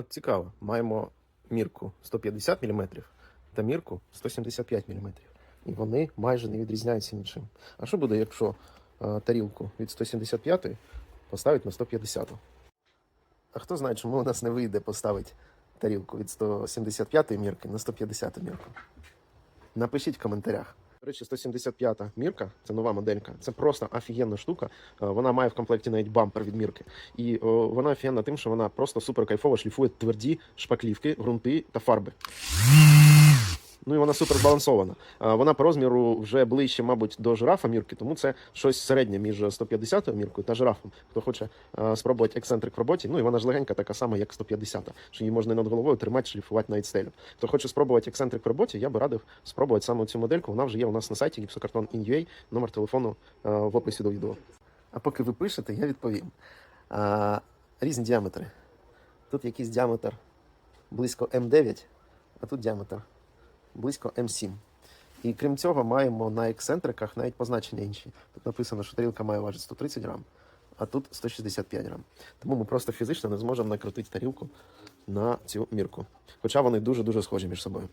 От цікаво, маємо мірку 150 мм та мірку 175 мм. І вони майже не відрізняються нічим. А що буде, якщо е, тарілку від 175 поставити на 150? А хто знає, чому у нас не вийде поставити тарілку від 175 мірки на 150 мірку? Напишіть в коментарях. Речі, 175-та мірка, це нова моделька. Це просто офігенна штука. Е, Вона має в комплекті навіть бампер від мірки. І о, вона офігенна тим, що вона просто супер кайфово шліфує тверді шпаклівки, ґрунти та фарби. Ну і вона супер збалансована. Е, Вона по розміру вже ближче, мабуть, до жирафа мірки, тому це щось середнє між 150-ю міркою та жирафом. Хто хоче спробувати ексцентрик в роботі, ну і вона ж легенька, така сама, як 150-та, що її можна над головою тримати, шліфувати навіть стелю. Хто хоче спробувати ексцентрик в роботі, я би радив спробувати саме цю модельку. Вона вже є у нас на сайті гіпсокартон номер телефону в описі до відео. А поки ви пишете, я відповім. А, різні діаметри. Тут якийсь діаметр близько М9, а тут діаметр близько М7. І крім цього, маємо на ексцентриках навіть позначення інші. Тут написано, що тарілка має важити 130 грам, а тут 165 грам. Тому ми просто фізично не зможемо накрутити тарілку на цю мірку. Хоча вони дуже-дуже схожі між собою.